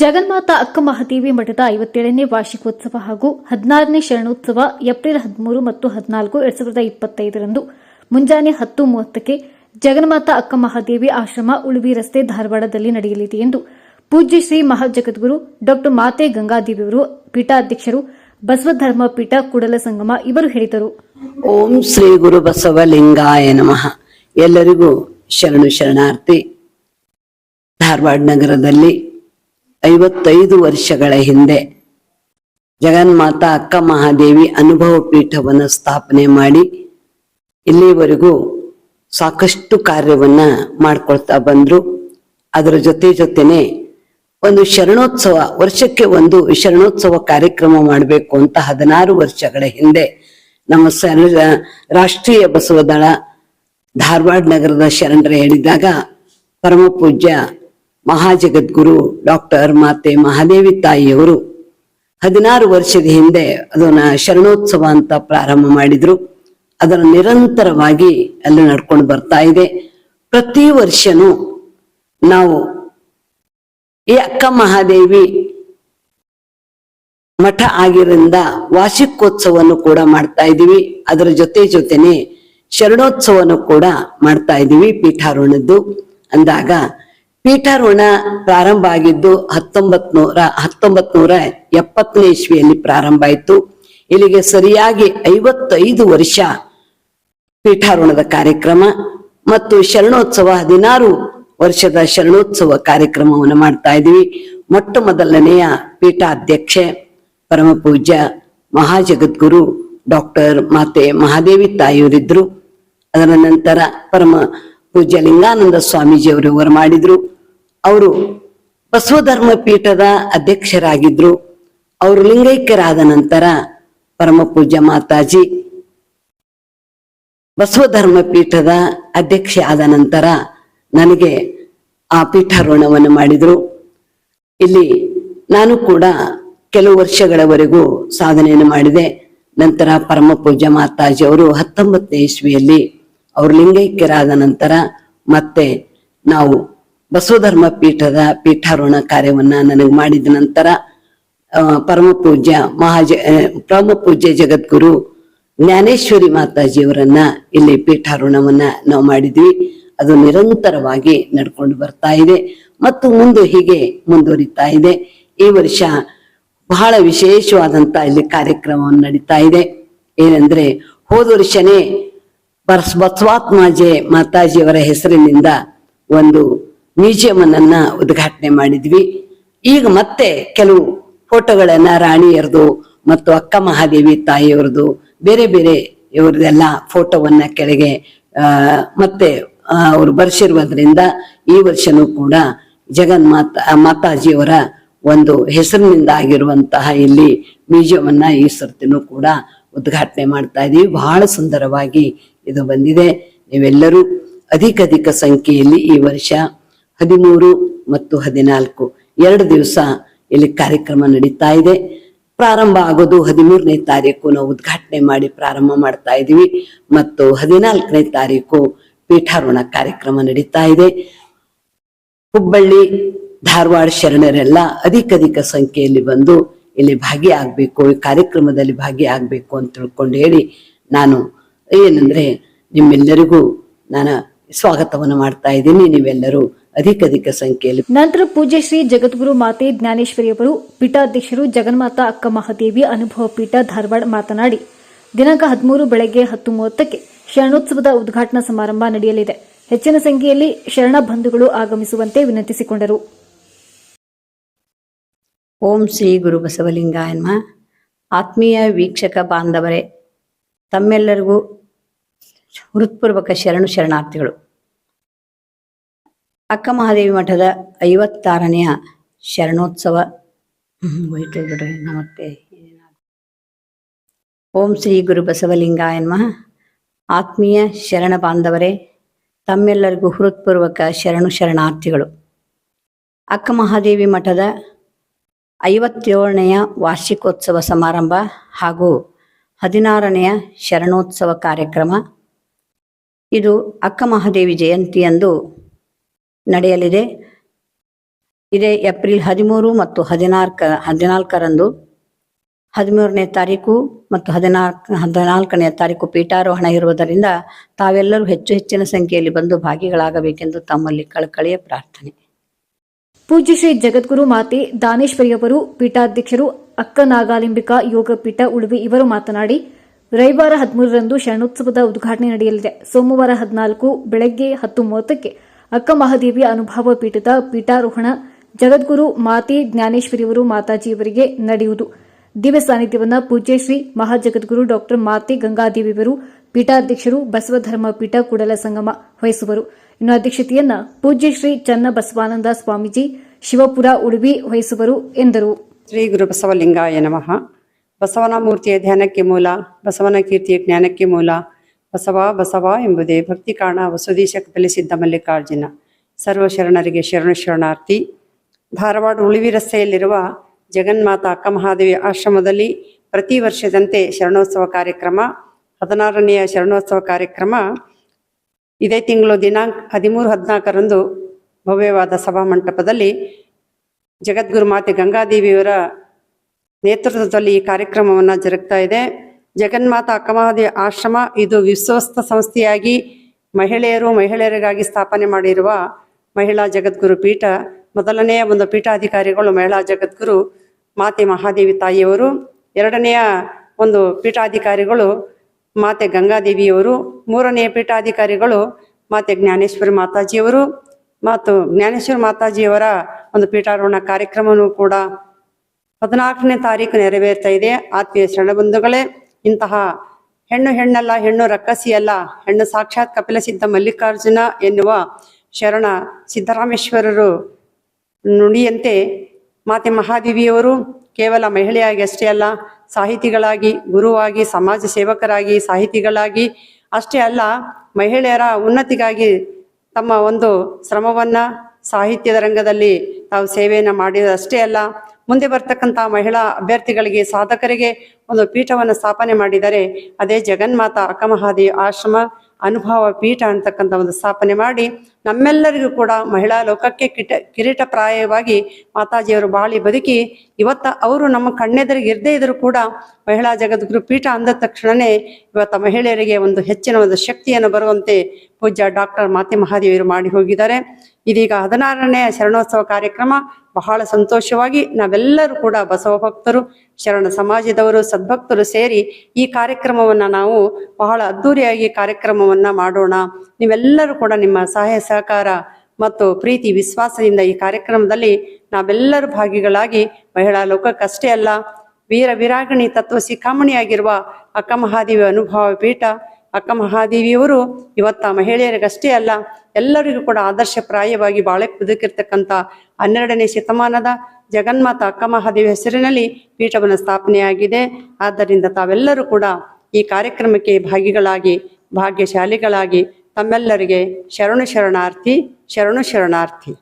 ಜಗನ್ಮಾತಾ ಅಕ್ಕ ಮಹಾದೇವಿ ಮಠದ ಐವತ್ತೇಳನೇ ವಾರ್ಷಿಕೋತ್ಸವ ಹಾಗೂ ಹದಿನಾರನೇ ಶರಣೋತ್ಸವ ಏಪ್ರಿಲ್ ಹದಿಮೂರು ಮತ್ತು ಹದಿನಾಲ್ಕು ಎರಡ್ ಸಾವಿರದ ಇಪ್ಪತ್ತೈದರಂದು ಮುಂಜಾನೆ ಹತ್ತು ಮೂವತ್ತಕ್ಕೆ ಜಗನ್ಮಾತಾ ಅಕ್ಕ ಮಹಾದೇವಿ ಆಶ್ರಮ ಉಳುವಿ ರಸ್ತೆ ಧಾರವಾಡದಲ್ಲಿ ನಡೆಯಲಿದೆ ಎಂದು ಪೂಜ್ಯ ಶ್ರೀ ಮಹಾಜಗದ್ಗುರು ಡಾ ಮಾತೆ ಗಂಗಾದೇವಿಯವರು ಪೀಠಾಧ್ಯಕ್ಷರು ಬಸವಧರ್ಮ ಪೀಠ ಕೂಡಲ ಸಂಗಮ ಇವರು ಹೇಳಿದರು. ಓಂ ಶ್ರೀ ಗುರು ಬಸವಲಿಂಗಾಯ ನಮಃ. ಎಲ್ಲರಿಗೂ ಶರಣು ಶರಣಾರ್ಥಿ. ಧಾರವಾಡ ನಗರದಲ್ಲಿ ಐವತ್ತೈದು ವರ್ಷಗಳ ಹಿಂದೆ ಜಗನ್ಮಾತಾ ಅಕ್ಕ ಮಹಾದೇವಿ ಅನುಭವ ಪೀಠವನ್ನು ಸ್ಥಾಪನೆ ಮಾಡಿ ಇಲ್ಲಿವರೆಗೂ ಸಾಕಷ್ಟು ಕಾರ್ಯವನ್ನ ಮಾಡ್ಕೊಳ್ತಾ ಬಂದ್ರು. ಅದರ ಜೊತೆ ಜೊತೆನೆ ಒಂದು ಶರಣೋತ್ಸವ, ವರ್ಷಕ್ಕೆ ಒಂದು ಶರಣೋತ್ಸವ ಕಾರ್ಯಕ್ರಮ ಮಾಡಬೇಕು ಅಂತ ಹದಿನಾರು ವರ್ಷಗಳ ಹಿಂದೆ ನಮ್ಮ ರಾಷ್ಟ್ರೀಯ ರಾಷ್ಟ್ರೀಯ ಬಸವದಳ ಧಾರವಾಡ ನಗರದ ಶರಣರು ಹೇಳಿದಾಗ ಪರಮ ಪೂಜ್ಯ ಮಹಾಜಗದ್ಗುರು ಡಾಕ್ಟರ್ ಮಾತೆ ಮಹಾದೇವಿ ತಾಯಿಯವರು ಹದಿನಾರು ವರ್ಷದ ಹಿಂದೆ ಅದನ್ನ ಶರಣೋತ್ಸವ ಅಂತ ಪ್ರಾರಂಭ ಮಾಡಿದ್ರು. ಅದರ ನಿರಂತರವಾಗಿ ಅಲ್ಲಿ ನಡ್ಕೊಂಡು ಬರ್ತಾ ಇದೆ. ಪ್ರತಿ ವರ್ಷನೂ ನಾವು ಈ ಅಕ್ಕ ಮಹಾದೇವಿ ಮಠ ಆಗಿರಿಂದ ವಾರ್ಷಿಕೋತ್ಸವವನ್ನು ಕೂಡ ಮಾಡ್ತಾ ಇದೀವಿ ಅದರ ಜೊತೆ ಜೊತೆನೆ ಶರಣೋತ್ಸವನು ಕೂಡ ಮಾಡ್ತಾ ಇದೀವಿ ಪೀಠಾರೋಹಣದ್ದು. ಅಂದಾಗ ಪೀಠಾರೋಹಣ ಪ್ರಾರಂಭ ಆಗಿದ್ದು ಹತ್ತೊಂಬತ್ ನೂರ ಹತ್ತೊಂಬತ್ ನೂರ ಎಪ್ಪತ್ತನೇ ಇಸ್ವಿಯಲ್ಲಿ ಪ್ರಾರಂಭ ಆಯಿತು. ಇಲ್ಲಿಗೆ ಸರಿಯಾಗಿ ಐವತ್ತೈದು ವರ್ಷ ಪೀಠಾರೋಹಣದ ಕಾರ್ಯಕ್ರಮ ಮತ್ತು ಶರಣೋತ್ಸವ, ಹದಿನಾರು ವರ್ಷದ ಶರಣೋತ್ಸವ ಕಾರ್ಯಕ್ರಮವನ್ನು ಮಾಡ್ತಾ ಇದ್ದೀವಿ. ಮೊಟ್ಟ ಮೊದಲನೆಯ ಪೀಠಾಧ್ಯಕ್ಷೆ, ಪರಮ ಪೂಜ್ಯ ಮಹಾಜಗದ್ಗುರು ಡಾಕ್ಟರ್ ಮಾತೆ ಮಹಾದೇವಿ ತಾಯಿಯವರಿದ್ರು ಅದರ ನಂತರ ಪರಮ ಪೂಜ್ಯ ಲಿಂಗಾನಂದ ಸ್ವಾಮೀಜಿಯವರು ಮಾಡಿದ್ರು. ಅವರು ಬಸವಧರ್ಮ ಪೀಠದ ಅಧ್ಯಕ್ಷರಾಗಿದ್ರು. ಅವರು ಲಿಂಗೈಕ್ಯರಾದ ನಂತರ ಪರಮ ಪೂಜ್ಯ ಮಾತಾಜಿ ಬಸವಧರ್ಮ ಪೀಠದ ಅಧ್ಯಕ್ಷೆ ಆದ ನಂತರ ನನಗೆ ಆ ಪೀಠಾರೋಹಣವನ್ನು ಮಾಡಿದ್ರು. ಇಲ್ಲಿ ನಾನು ಕೂಡ ಕೆಲವು ವರ್ಷಗಳವರೆಗೂ ಸಾಧನೆಯನ್ನು ಮಾಡಿದೆ. ನಂತರ ಪರಮ ಪೂಜ್ಯ ಮಾತಾಜಿ ಅವರು ಹತ್ತೊಂಬತ್ತನೇ ಇಸ್ವಿಯಲ್ಲಿ ಅವರು ಲಿಂಗೈಕ್ಯರಾದ ನಂತರ ಮತ್ತೆ ನಾವು ಬಸವಧರ್ಮ ಪೀಠದ ಪೀಠಾರೋಹಣ ಕಾರ್ಯವನ್ನ ನನಗೆ ಮಾಡಿದ ನಂತರ ಪರಮ ಪೂಜ್ಯ ಮಹಾಜ ಪರಮ ಪೂಜ್ಯ ಜಗದ್ಗುರು ಜ್ಞಾನೇಶ್ವರಿ ಮಾತಾಜಿಯವರನ್ನ ಇಲ್ಲಿ ಪೀಠಾರೋಹಣವನ್ನ ನಾವು ಮಾಡಿದ್ವಿ. ಅದು ನಿರಂತರವಾಗಿ ನಡ್ಕೊಂಡು ಬರ್ತಾ ಇದೆ ಮತ್ತು ಮುಂದೆ ಹೀಗೆ ಮುಂದುವರಿತಾ ಇದೆ. ಈ ವರ್ಷ ಬಹಳ ವಿಶೇಷವಾದಂತ ಇಲ್ಲಿ ಕಾರ್ಯಕ್ರಮವನ್ನು ನಡೀತಾ ಇದೆ. ಏನಂದ್ರೆ, ಹೋದ ವರ್ಷನೇ ಬಸ್ ಬಸವಾತ್ಮಾಜೆ ಮಾತಾಜಿಯವರ ಹೆಸರಿನಿಂದ ಒಂದು ಮ್ಯೂಸಿಯಂ ಅನ್ನ ಉದ್ಘಾಟನೆ ಮಾಡಿದ್ವಿ. ಈಗ ಮತ್ತೆ ಕೆಲವು ಫೋಟೋಗಳನ್ನ ರಾಣಿಯರದು ಮತ್ತು ಅಕ್ಕ ಮಹಾದೇವಿ ತಾಯಿಯವ್ರದ್ದು ಬೇರೆ ಬೇರೆ ಇವ್ರದೆಲ್ಲ ಫೋಟೋವನ್ನ ಕೆಳಗೆ ಮತ್ತೆ ಅವರು ಬರ್ಸಿರುವುದರಿಂದ ಈ ವರ್ಷನೂ ಕೂಡ ಜಗನ್ಮಾತ, ಮಾತಾಜಿಯವರ ಒಂದು ಹೆಸರಿನಿಂದ ಆಗಿರುವಂತಹ ಇಲ್ಲಿ ಮ್ಯೂಸಿಯಂ ಅನ್ನ ಈ ಸರ್ತಿನೂ ಕೂಡ ಉದ್ಘಾಟನೆ ಮಾಡ್ತಾ ಇದೀವಿ. ಬಹಳ ಸುಂದರವಾಗಿ ಇದು ಬಂದಿದೆ. ನೀವೆಲ್ಲರೂ ಅಧಿಕ ಅಧಿಕ ಸಂಖ್ಯೆಯಲ್ಲಿ ಈ ವರ್ಷ ಹದಿಮೂರು ಮತ್ತು ಹದಿನಾಲ್ಕು. ಎರಡು ದಿವಸ ಇಲ್ಲಿ ಕಾರ್ಯಕ್ರಮ ನಡೀತಾ ಇದೆ. ಪ್ರಾರಂಭ ಆಗೋದು ಹದಿಮೂರನೇ ತಾರೀಕು. ನಾವು ಉದ್ಘಾಟನೆ ಮಾಡಿ ಪ್ರಾರಂಭ ಮಾಡ್ತಾ ಇದೀವಿ ಮತ್ತು ಹದಿನಾಲ್ಕನೇ ತಾರೀಕು ಪೀಠಾರೋಹಣ ಕಾರ್ಯಕ್ರಮ ನಡೀತಾ ಇದೆ. ಹುಬ್ಬಳ್ಳಿ, ಧಾರವಾಡ ಶರಣರೆಲ್ಲ ಅಧಿಕ ಅಧಿಕ ಸಂಖ್ಯೆಯಲ್ಲಿ ಬಂದು ಇಲ್ಲಿ ಭಾಗಿಯಾಗಬೇಕು. ಈ ಕಾರ್ಯಕ್ರಮದಲ್ಲಿ ಭಾಗಿಯಾಗಬೇಕು ಅಂತ ತಿಳ್ಕೊಂಡು ಹೇಳಿ ನಾನು ಏನಂದ್ರೆ ನಿಮ್ಮೆಲ್ಲರಿಗೂ ನಾನು ಸ್ವಾಗತವನ್ನು ಮಾಡ್ತಾ ಇದ್ದೀನಿ. ನೀವೆಲ್ಲರೂ ಅಧಿಕ ಅಧಿಕ ಸಂಖ್ಯೆಯಲ್ಲಿ ನಂತರ ಪೂಜ್ಯ ಶ್ರೀ ಜಗದ್ಗುರು ಮಾತೆ ಜ್ಞಾನೇಶ್ವರಿಯವರು ಪೀಠಾಧ್ಯಕ್ಷರು ಜಗನ್ಮಾತಾ ಅಕ್ಕ ಮಹಾದೇವಿ ಅನುಭವ ಪೀಠ ಧಾರವಾಡ ಮಾತನಾಡಿ ದಿನಾಂಕ ಹದಿಮೂರು ಬೆಳಗ್ಗೆ ಹತ್ತು ಮೂವತ್ತಕ್ಕೆ ಶರಣೋತ್ಸವದ ಉದ್ಘಾಟನಾ ಸಮಾರಂಭ ನಡೆಯಲಿದೆ. ಹೆಚ್ಚಿನ ಸಂಖ್ಯೆಯಲ್ಲಿ ಶರಣ ಬಂಧುಗಳು ಆಗಮಿಸುವಂತೆ ವಿನಂತಿಸಿಕೊಂಡರು. ಓಂ ಶ್ರೀ ಗುರು ಬಸವಲಿಂಗಾಯ ನಮಃ ಆತ್ಮೀಯ ವೀಕ್ಷಕ ಬಾಂಧವರೇ ತಮ್ಮೆಲ್ಲರಿಗೂ ಹೃತ್ಪೂರ್ವಕ ಶರಣು ಶರಣಾರ್ಥಿಗಳು. ಅಕ್ಕ ಮಹಾದೇವಿ ಮಠದ ಐವತ್ತಾರನೆಯ ಶರಣೋತ್ಸವ. ನಮಸ್ತೆ ಬಿಡ್ರಿ ಓಂ ಶ್ರೀ ಗುರು ಬಸವಲಿಂಗಾಯ ನಮಃ. ಆತ್ಮೀಯ ಶರಣ ಬಾಂಧವರೇ, ತಮ್ಮೆಲ್ಲರಿಗೂ ಹೃತ್ಪೂರ್ವಕ ಶರಣು ಶರಣಾರ್ಥಿಗಳು. ಅಕ್ಕ ಮಹಾದೇವಿ ಮಠದ ಐವತ್ತೇಳನೆಯ ವಾರ್ಷಿಕೋತ್ಸವ ಸಮಾರಂಭ ಹಾಗೂ ಹದಿನಾರನೆಯ ಶರಣೋತ್ಸವ ಕಾರ್ಯಕ್ರಮ. ಇದು ಅಕ್ಕ ಮಹಾದೇವಿ ಜಯಂತಿಯಂದು ನಡೆಯಲಿದೆ. ಇದೇ ಏಪ್ರಿಲ್ ಹದಿಮೂರು ಮತ್ತು ಹದಿನಾಲ್ಕ, ಹದಿನಾಲ್ಕರಂದು ಹದಿಮೂರನೇ ತಾರೀಕು ಮತ್ತು ಹದಿನಾಲ್ಕು, ಹದಿನಾಲ್ಕನೇ ತಾರೀಕು ಪೀಠಾರೋಹಣ ಇರುವುದರಿಂದ ತಾವೆಲ್ಲರೂ ಹೆಚ್ಚು ಹೆಚ್ಚಿನ ಸಂಖ್ಯೆಯಲ್ಲಿ ಬಂದು ಭಾಗಿಗಳಾಗಬೇಕೆಂದು ತಮ್ಮಲ್ಲಿ ಕಳಕಳಿಯ ಪ್ರಾರ್ಥನೆ. ಪೂಜ್ಯ ಶ್ರೀ ಜಗದ್ಗುರು ಮಾತೆ ದಾನೇಶ್ವರಿಯವರು, ಪೀಠಾಧ್ಯಕ್ಷರು ಅಕ್ಕ ನಾಗಾಲಿಂಬಿಕಾ ಯೋಗ ಪೀಠ ಉಳುವಿ ಇವರು ಮಾತನಾಡಿ, ರವಿವಾರ ಹದಿಮೂರರಂದು ಶರಣೋತ್ಸವದ ಉದ್ಘಾಟನೆ ನಡೆಯಲಿದೆ. ಸೋಮವಾರ ಹದಿನಾಲ್ಕು, ಬೆಳಗ್ಗೆ ಹತ್ತು ಮೂವತ್ತಕ್ಕೆ ಅಕ್ಕ ಮಹಾದೇವಿ ಅನುಭವ ಪೀಠದ ಪೀಠಾರೋಹಣ, ಜಗದ್ಗುರು ಮಾತೆ ಜ್ಞಾನೇಶ್ವರಿಯವರು ಮಾತಾಜಿಯವರಿಗೆ ನಡೆಯುವುದು. ದಿವ್ಯ ಸಾನ್ನಿಧ್ಯವನ್ನು ಪೂಜ್ಯ ಶ್ರೀ ಮಹಾಜಗದ್ಗುರು ಡಾಕ್ಟರ್ ಮಾತೆ ಗಂಗಾದೇವಿಯವರು, ಪೀಠಾಧ್ಯಕ್ಷರು ಬಸವಧರ್ಮ ಪೀಠ ಕೂಡಲ ಸಂಗಮ ವಹಿಸುವರು. ಇನ್ನು ಅಧ್ಯಕ್ಷತೆಯನ್ನ ಪೂಜ್ಯ ಶ್ರೀ ಚನ್ನ ಬಸವಾನಂದ ಸ್ವಾಮೀಜಿ, ಶಿವಪುರ ಉಡುಪಿ ವಹಿಸುವರು ಎಂದರು. ಶ್ರೀ ಗುರು ಬಸವಲಿಂಗಾಯ ನಮಃ. ಬಸವನ ಮೂರ್ತಿಯ ಧ್ಯಾನಕ್ಕೆ ಮೂಲ, ಬಸವನ ಕೀರ್ತಿಯ ಜ್ಞಾನಕ್ಕೆ ಮೂಲ ಬಸವ ಬಸವ ಎಂಬುದೇ ಭಕ್ತಿ ಕಾಣ ವಸುದೀಶ ಕಲಿಸಿದ್ದ ಮಲ್ಲಿಕಾರ್ಜುನ. ಸರ್ವ ಶರಣರಿಗೆ ಶರಣ ಶರಣಾರ್ಥಿ. ಧಾರವಾಡ ಉಳಿವಿ ರಸ್ತೆಯಲ್ಲಿರುವ ಜಗನ್ಮಾತಾ ಅಕ್ಕ ಮಹಾದೇವಿ ಆಶ್ರಮದಲ್ಲಿ ಪ್ರತಿ ವರ್ಷದಂತೆ ಶರಣೋತ್ಸವ ಕಾರ್ಯಕ್ರಮ, ಹದಿನಾರನೆಯ ಶರಣೋತ್ಸವ ಕಾರ್ಯಕ್ರಮ. ಇದೇ ತಿಂಗಳು ದಿನಾಂಕ ಹದಿಮೂರು ಹದಿನಾಲ್ಕರಂದು ಭವ್ಯವಾದ ಸಭಾ ಮಂಟಪದಲ್ಲಿ ಜಗದ್ಗುರು ಮಾತೆ ಗಂಗಾದೇವಿಯವರ ನೇತೃತ್ವದಲ್ಲಿ ಈ ಕಾರ್ಯಕ್ರಮವನ್ನು ಜರುಗ್ತಾ ಇದೆ. ಜಗನ್ಮಾತಾ ಅಕ್ಕಮಹಾದೇವಿ ಆಶ್ರಮ, ಇದು ವಿಶ್ವಸ್ತ ಸಂಸ್ಥೆಯಾಗಿ ಮಹಿಳೆಯರು ಮಹಿಳೆಯರಿಗಾಗಿ ಸ್ಥಾಪನೆ ಮಾಡಿರುವ ಮಹಿಳಾ ಜಗದ್ಗುರು ಪೀಠ. ಮೊದಲನೆಯ ಒಂದು ಪೀಠಾಧಿಕಾರಿಗಳು ಮಹಿಳಾ ಜಗದ್ಗುರು ಮಾತೆ ಮಹಾದೇವಿ ತಾಯಿಯವರು. ಎರಡನೆಯ ಒಂದು ಪೀಠಾಧಿಕಾರಿಗಳು ಮಾತೆ ಗಂಗಾದೇವಿಯವರು. ಮೂರನೆಯ ಪೀಠಾಧಿಕಾರಿಗಳು ಮಾತೆ ಜ್ಞಾನೇಶ್ವರಿ ಮಾತಾಜಿಯವರು. ಮತ್ತು ಜ್ಞಾನೇಶ್ವರಿ ಮಾತಾಜಿಯವರ ಒಂದು ಪೀಠಾರೋಹಣ ಕಾರ್ಯಕ್ರಮವೂ ಕೂಡ ಹದಿನಾಲ್ಕನೇ ತಾರೀಕು ನೆರವೇರ್ತಾ ಇದೆ. ಆತ್ಮೀಯ ಶರಣಬಂಧುಗಳೇ ಇಂತಹ ಹೆಣ್ಣು ಹೆಣ್ಣಲ್ಲ, ಹೆಣ್ಣು ರಕ್ಕಸಿಯಲ್ಲ, ಹೆಣ್ಣು ಸಾಕ್ಷಾತ್ ಕಪಿಲ ಸಿದ್ಧ ಮಲ್ಲಿಕಾರ್ಜುನ ಎನ್ನುವ ಶರಣ ಸಿದ್ದರಾಮೇಶ್ವರರು ನುಡಿಯಂತೆ ಮಾತೆ ಮಹಾದೇವಿಯವರು ಕೇವಲ ಮಹಿಳೆಯಾಗಿ ಅಷ್ಟೇ ಅಲ್ಲ, ಸಾಹಿತಿಗಳಾಗಿ, ಗುರುವಾಗಿ, ಸಮಾಜ ಸೇವಕರಾಗಿ, ಸಾಹಿತಿಗಳಾಗಿ ಅಷ್ಟೇ ಅಲ್ಲ, ಮಹಿಳೆಯರ ಉನ್ನತಿಗಾಗಿ ತಮ್ಮ ಒಂದು ಶ್ರಮವನ್ನು ಸಾಹಿತ್ಯದ ರಂಗದಲ್ಲಿ ತಾವು ಸೇವೆಯನ್ನು ಮಾಡಿದಷ್ಟೇ ಅಲ್ಲ ಮುಂದೆ ಬರ್ತಕ್ಕಂಥ ಮಹಿಳಾ ಅಭ್ಯರ್ಥಿಗಳಿಗೆ ಸಾಧಕರಿಗೆ ಒಂದು ಪೀಠವನ್ನು ಸ್ಥಾಪನೆ ಮಾಡಿದರೆ ಅದೇ ಜಗನ್ಮಾತಾ ಅಕ್ಕಮಹಾದೇವಿ ಆಶ್ರಮ ಅನುಭವ ಪೀಠ ಅಂತಕ್ಕಂಥ ಒಂದು ಸ್ಥಾಪನೆ ಮಾಡಿ ನಮ್ಮೆಲ್ಲರಿಗೂ ಕೂಡ ಮಹಿಳಾ ಲೋಕಕ್ಕೆ ಕಿಟ ಕಿರೀಟಪ್ರಾಯವಾಗಿ ಮಾತಾಜಿಯವರು ಬಾಳಿ ಬದುಕಿ, ಇವತ್ತ ಅವರು ನಮ್ಮ ಕಣ್ಣೆದುರಿಗೆ ಇರದೇ ಇದ್ರೂ ಕೂಡ ಮಹಿಳಾ ಜಗದ್ಗುರು ಪೀಠ ಅಂದ ತಕ್ಷಣನೇ ಇವತ್ತ ಮಹಿಳೆಯರಿಗೆ ಒಂದು ಹೆಚ್ಚಿನ ಒಂದು ಶಕ್ತಿಯನ್ನು ಬರುವಂತೆ ಪೂಜ್ಯ ಡಾಕ್ಟರ್ ಮಾತೆ ಮಹಾದೇವಿಯರು ಮಾಡಿ ಹೋಗಿದ್ದಾರೆ. ಇದೀಗ ಹದಿನಾರನೇ ಶರಣೋತ್ಸವ ಕಾರ್ಯಕ್ರಮ. ಬಹಳ ಸಂತೋಷವಾಗಿ ನಾವೆಲ್ಲರೂ ಕೂಡ ಬಸವ ಭಕ್ತರು, ಶರಣ ಸಮಾಜದವರು, ಸದ್ಭಕ್ತರು ಸೇರಿ ಈ ಕಾರ್ಯಕ್ರಮವನ್ನ ನಾವು ಬಹಳ ಅದ್ಧೂರಿಯಾಗಿ ಕಾರ್ಯಕ್ರಮವನ್ನ ಮಾಡೋಣ. ನೀವೆಲ್ಲರೂ ಕೂಡ ನಿಮ್ಮ ಸಹಾಯ ಸಹಕಾರ ಮತ್ತು ಪ್ರೀತಿ, ವಿಶ್ವಾಸದಿಂದ ಈ ಕಾರ್ಯಕ್ರಮದಲ್ಲಿ ನಾವೆಲ್ಲರೂ ಭಾಗಿಗಳಾಗಿ ಮಹಿಳಾ ಲೋಕಕ್ಕಷ್ಟೇ ಅಲ್ಲ, ವೀರ ವಿರಾಗಣಿ ತತ್ವ ಶಿಖಾಮಣಿಯಾಗಿರುವ ಅಕ್ಕ ಮಹಾದೇವಿ ಅನುಭವ ಪೀಠ, ಅಕ್ಕ ಮಹಾದೇವಿಯವರು ಇವತ್ತ ಮಹಿಳೆಯರಿಗಷ್ಟೇ ಅಲ್ಲ, ಎಲ್ಲರಿಗೂ ಕೂಡ ಆದರ್ಶಪ್ರಾಯವಾಗಿ ಬಾಳೆ ಬದುಕಿರ್ತಕ್ಕಂಥ ಹನ್ನೆರಡನೇ ಶತಮಾನದ ಜಗನ್ಮಾತ ಅಕ್ಕ ಮಹಾದೇವಿ ಹೆಸರಿನಲ್ಲಿ ಪೀಠವನ್ನು ಸ್ಥಾಪನೆಯಾಗಿದೆ. ಆದ್ದರಿಂದ ತಾವೆಲ್ಲರೂ ಕೂಡ ಈ ಕಾರ್ಯಕ್ರಮಕ್ಕೆ ಭಾಗಿಗಳಾಗಿ, ಭಾಗ್ಯಶಾಲಿಗಳಾಗಿ ತಮ್ಮೆಲ್ಲರಿಗೆ ಶರಣು ಶರಣಾರ್ಥಿ ಶರಣು ಶರಣಾರ್ಥಿ.